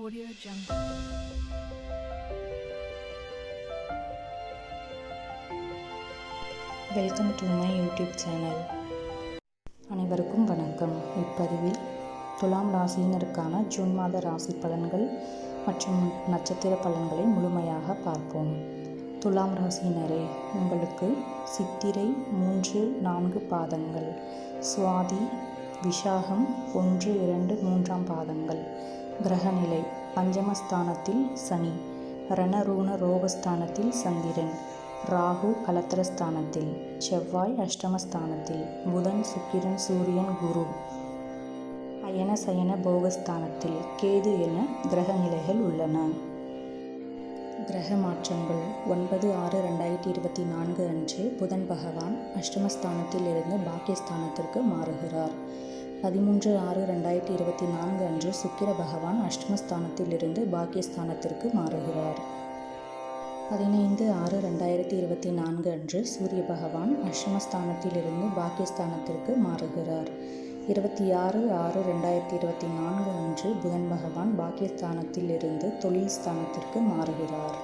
Audio Jungle. Welcome to my YouTube channel அனைவருக்கும் வணக்கம். இப்பதிவில் துலாம் ராசியினருக்கான ஜூன் மாத ராசி பலன்கள் மற்றும் நட்சத்திர பலன்களை முழுமையாக பார்ப்போம். துலாம் ராசியினரே உங்களுக்கு சித்திரை மூன்று நான்கு பாதங்கள் சுவாதி விஷாகம் ஒன்று இரண்டு மூன்றாம் பாதங்கள் கிரகநிலை. பஞ்சமஸ்தானத்தில் சனி. ரணரூண ரோகஸ்தானத்தில் சந்திரன். ராகு கலத்திரஸ்தானத்தில். செவ்வாய் அஷ்டமஸ்தானத்தில். புதன் சுக்கிரன் சூரியன் குரு. அயன சயன போகஸ்தானத்தில். கேது என கிரக நிலைகள் உள்ளன. கிரக மாற்றங்கள். ஒன்பது ஆறு ரெண்டாயிரத்தி இருபத்தி நான்கு அன்று புதன் பகவான் அஷ்டமஸ்தானத்தில் இருந்து பாக்கியஸ்தானத்திற்கு மாறுகிறார். பதிமூன்று ஆறு ரெண்டாயிரத்தி இருபத்தி நான்கு அன்று சுக்கிர பகவான் அஷ்டமஸ்தானத்திலிருந்து பாக்கியஸ்தானத்திற்கு மாறுகிறார். பதினைந்து ஆறு ரெண்டாயிரத்தி இருபத்தி நான்கு அன்று சூரிய பகவான் அஷ்டமஸ்தானத்திலிருந்து பாக்கியஸ்தானத்திற்கு மாறுகிறார். இருபத்தி ஆறு ஆறு ரெண்டாயிரத்தி இருபத்தி நான்கு அன்று புதன் பகவான் பாக்கியஸ்தானத்திலிருந்து தொழில் ஸ்தானத்திற்கு மாறுகிறார்.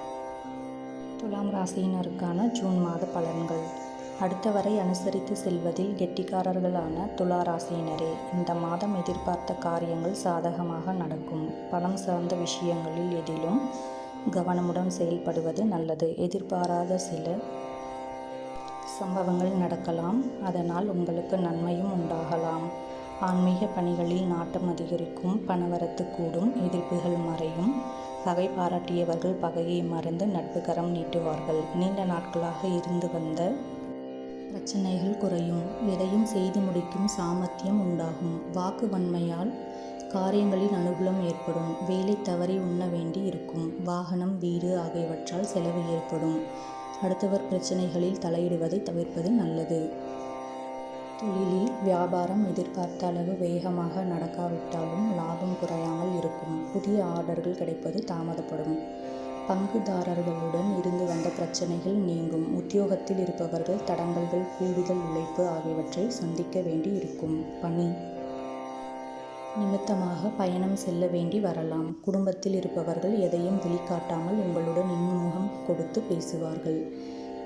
துலாம் ராசியினருக்கான ஜூன் மாத பலன்கள். அடுத்தவரை அனுசரித்து செல்வதில் கெட்டிக்காரர்களான துலா ராசியினரே இந்த மாதம் எதிர்பார்த்த காரியங்கள் சாதகமாக நடக்கும். பணம் சார்ந்த விஷயங்களில் எதிலும் கவனமுடன் செயல்படுவது நல்லது. எதிர்பாராத சில சம்பவங்கள் நடக்கலாம். அதனால் உங்களுக்கு நன்மையும் உண்டாகலாம். ஆன்மீக பணிகளில் நாட்டம் அதிகரிக்கும் பணவரத்து கூடும் எதிர்ப்புகள் மறையும். பகை பாராட்டியவர்கள் பகையை மறந்து நட்பு கரம் நீட்டுவார்கள். நீண்ட நாட்களாக இருந்து வந்த பிரச்சனைகள் குறையும். எதையும் செய்து முடிக்கும் சாமர்த்தியம் உண்டாகும். வாக்கு வன்மையால் காரியங்களில் அனுகூலம் ஏற்படும். வேலை தவறி உண்ண வேண்டி இருக்கும். வாகனம் வீடு ஆகியவற்றால் செலவு ஏற்படும். அடுத்தவர் பிரச்சனைகளில் தலையிடுவதை தவிர்ப்பது நல்லது. தொழிலில் வியாபாரம் எதிர்பார்த்த அளவு வேகமாக நடக்காவிட்டாலும் லாபம் குறையாமல் இருக்கும். புதிய ஆர்டர்கள் கிடைப்பது தாமதப்படும். பங்குதாரர்களுடன் இருந்து வந்த பிரச்சனைகள் நீங்கும். உத்தியோகத்தில் இருப்பவர்கள் தடங்கல்கள் கூடுதல் உழைப்பு ஆகியவற்றை சந்திக்க வேண்டி இருக்கும். பணி. நிமித்தமாக பயணம் செல்ல வேண்டி வரலாம். குடும்பத்தில் இருப்பவர்கள் எதையும் வெளிக்காட்டாமல் உங்களுடன் இன்முகம் கொடுத்து பேசுவார்கள்.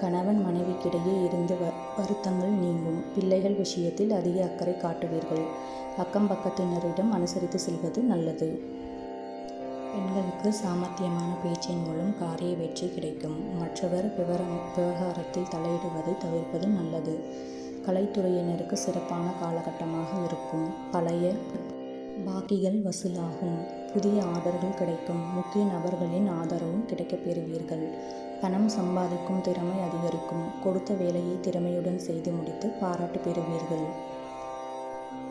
கணவன் மனைவிக்கிடையே இருந்து வ வருத்தங்கள் நீங்கும். பிள்ளைகள் விஷயத்தில் அதிக அக்கறை காட்டுவீர்கள். அக்கம் பக்கத்தினரிடம் அனுசரித்து செல்வது நல்லது. பெண்களுக்கு சாமர்த்தியமான பேச்சின் மூலம் காரிய வெற்றி கிடைக்கும். மற்றவர் விவரம் விவகாரத்தில் தலையிடுவதை தவிர்ப்பது நல்லது. கலைத்துறையினருக்கு சிறப்பான காலகட்டமாக இருக்கும். பழைய பாக்கிகள் வசூலாகும். புதிய ஆர்டர்கள் கிடைக்கும். முக்கிய நபர்களின் ஆதரவும் கிடைக்கப் பெறுவீர்கள். பணம் சம்பாதிக்கும் திறமை அதிகரிக்கும். கொடுத்த வேலையை திறமையுடன் செய்து முடித்து பாராட்டு பெறுவீர்கள்.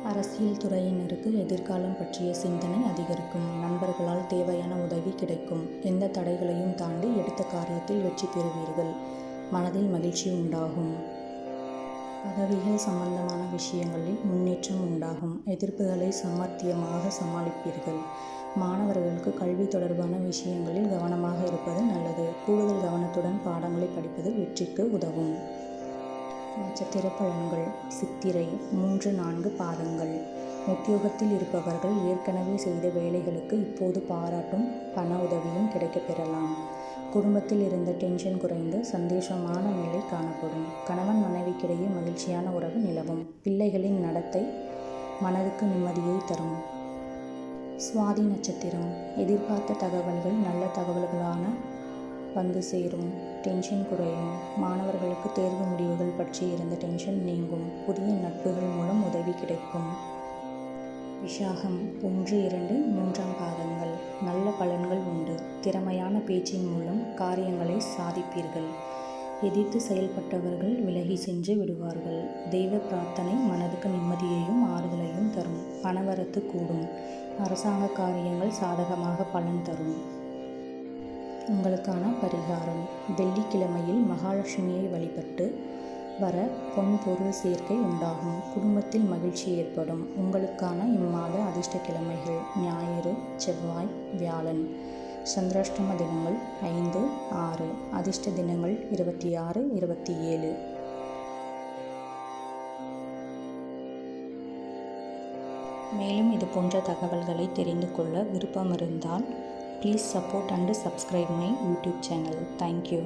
அரசியல் துறையினருக்கு எதிர்காலம் பற்றிய சிந்தனை அதிகரிக்கும். நண்பர்களால் தேவையான உதவி கிடைக்கும். எந்த தடைகளையும் தாண்டி எடுத்த காரியத்தில் வெற்றி பெறுவீர்கள். மனதில் மகிழ்ச்சி உண்டாகும். பதவிகள் சம்பந்தமான விஷயங்களில் முன்னேற்றம் உண்டாகும். எதிர்ப்புகளை சமர்த்தியமாக சமாளிப்பீர்கள். மாணவர்களுக்கு கல்வி தொடர்பான விஷயங்களில் கவனமாக இருப்பது நல்லது. கூடுதல் கவனத்துடன் பாடங்களை படிப்பது வெற்றிக்கு உதவும். நட்சத்திர பலன்கள் சித்திரை மூன்று நான்கு பாதங்கள். உத்தியோகத்தில் இருப்பவர்கள் ஏற்கனவே செய்த வேலைகளுக்கு இப்போது பாராட்டும் பண உதவியும் கிடைக்கப் பெறலாம். குடும்பத்தில் இருந்த டென்ஷன் குறைந்து சந்தோஷமான நிலை காணப்படும். கணவன் மனைவிக்கிடையே மகிழ்ச்சியான உறவு நிலவும். பிள்ளைகளின் நடத்தை மனதுக்கு நிம்மதியை தரும். சுவாதி நட்சத்திரம். எதிர்பார்த்த தகவல்கள் நல்ல தகவல்களான வந்து சேரும். டென்ஷன் குறையும். மாணவர்களுக்கு தேர்வு முடிவுகள் பற்றி இருந்த டென்ஷன் நீங்கும். புதிய நட்புகள் மூலம் உதவி கிடைக்கும். விஷாகம் ஒன்று இரண்டு மூன்றாம் பாதங்கள். நல்ல பலன்கள் உண்டு. திறமையான பேச்சின் மூலம் காரியங்களை சாதிப்பீர்கள். எதிர்த்து செயல்பட்டவர்கள் விலகி சென்று விடுவார்கள். தெய்வ பிரார்த்தனை மனதுக்கு நிம்மதியையும் ஆறுதலையும் தரும். பணவரத்து கூடும். அரசாங்க காரியங்கள் சாதகமாக பலன் தரும். உங்களுக்கான பரிகாரம். வெள்ளிக்கிழமையில் மகாலட்சுமியை வழிபட்டு வர பொன்பொருள் சேர்க்கை உண்டாகும். குடும்பத்தில் மகிழ்ச்சி ஏற்படும். உங்களுக்கான இம்மாத அதிர்ஷ்ட கிழமைகள் ஞாயிறு செவ்வாய் வியாழன். சந்திராஷ்டம தினங்கள் ஐந்து ஆறு. அதிர்ஷ்ட தினங்கள் இருபத்தி ஆறு இருபத்தி ஏழு. மேலும் இது போன்ற தகவல்களை தெரிந்து கொள்ள விருப்பம் இருந்தால் please support and subscribe my YouTube channel thank you